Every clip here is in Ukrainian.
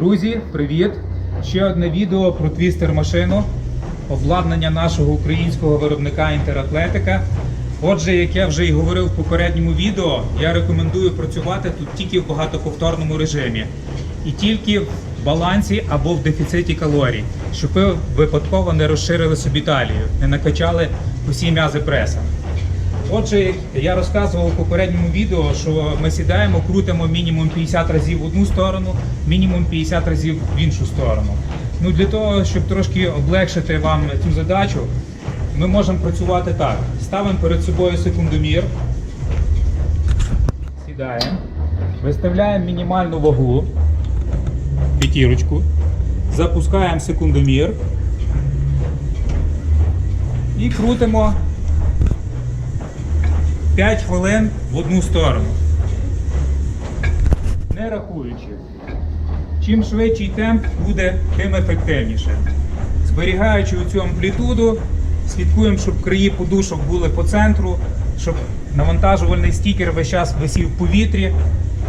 Друзі, привіт! Ще одне відео про твістер машину, обладнання нашого українського виробника інтератлетика. Отже, як я вже і говорив в попередньому відео, я рекомендую працювати тут тільки в багатоповторному режимі і тільки в балансі або в дефіциті калорій, щоб ви випадково не розширили собі талію, не накачали усі м'язи преса. Отже, я розказував у попередньому відео, що ми сідаємо, крутимо мінімум 50 разів в одну сторону, мінімум 50 разів в іншу сторону. Ну для того, щоб трошки облегшити вам цю задачу, ми можемо працювати так. Ставимо перед собою секундомір, сідаємо, виставляємо мінімальну вагу, п'ятірочку, запускаємо секундомір і крутимо 5 хвилин в одну сторону. Не рахуючи. Чим швидший темп буде, тим ефективніше. Зберігаючи цю амплітуду, слідкуємо, щоб краї подушок були по центру, щоб навантажувальний стікер весь час висів в повітрі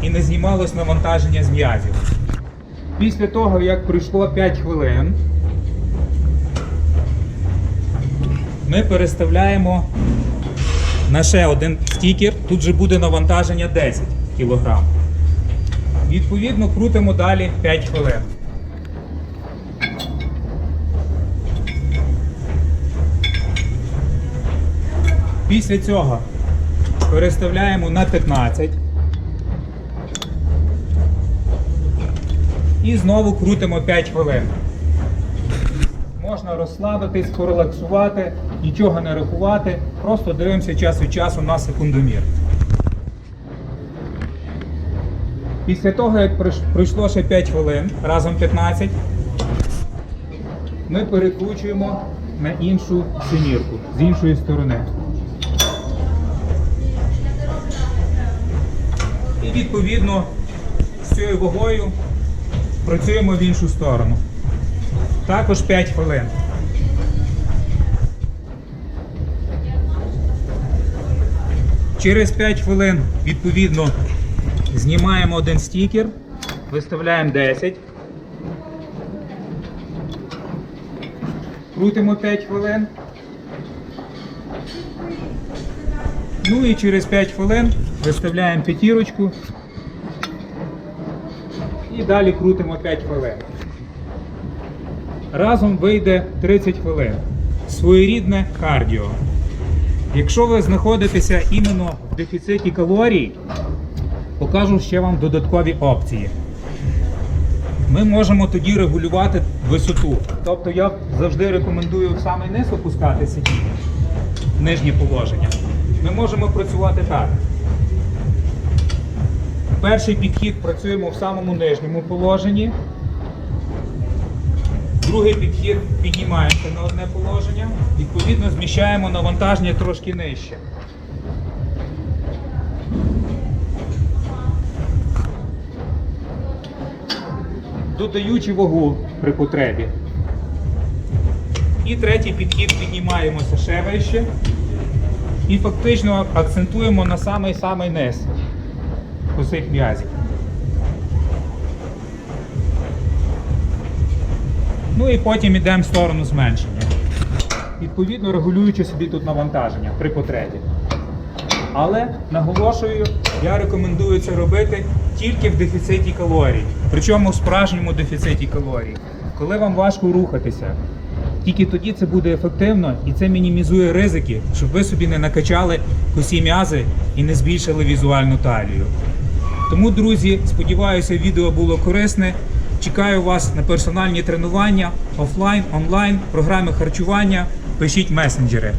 і не знімалось навантаження з м'язів. Після того, як пройшло 5 хвилин, ми переставляємо на ще один стікер. Тут же буде навантаження 10 кг. Відповідно, крутимо далі 5 хвилин. Після цього переставляємо на 15. І знову крутимо 5 хвилин. Можна розслабитись, порелаксувати, нічого не рахувати, просто дивимося час від часу на секундомір. Після того, як пройшло ще 5 хвилин, разом 15, ми перекручуємо на іншу семірку з іншої сторони. І відповідно з цією вагою працюємо в іншу сторону. Також 5 хвилин. Через 5 хвилин відповідно знімаємо один стікер, виставляємо 10. Крутимо 5 хвилин. Ну і через 5 хвилин виставляємо п'ятірочку. І далі крутимо 5 хвилин. Разом вийде 30 хвилин. Своєрідне кардіо. Якщо ви знаходитеся іменно в дефіциті калорій, покажу ще вам додаткові опції. Ми можемо тоді регулювати висоту. Тобто я завжди рекомендую в самий низ опускати сидіння, нижнє положення. Ми можемо працювати так. Перший підхід працюємо в самому нижньому положенні. Другий підхід піднімаємося на одне положення, відповідно зміщаємо навантаження трошки нижче. Додаючи вагу при потребі. І третій підхід піднімаємося ще вище і фактично акцентуємо на самий-самий низ усіх м'язів. Ну і потім йдемо в сторону зменшення. Відповідно, регулюючи собі тут навантаження при потребі. Але наголошую, я рекомендую це робити тільки в дефіциті калорій. Причому в справжньому дефіциті калорій. Коли вам важко рухатися, тільки тоді це буде ефективно і це мінімізує ризики, щоб ви собі не накачали косі м'язи і не збільшили візуальну талію. Тому, друзі, сподіваюся, відео було корисне. Чекаю вас на персональні тренування офлайн, онлайн, програми харчування. Пишіть месенджери.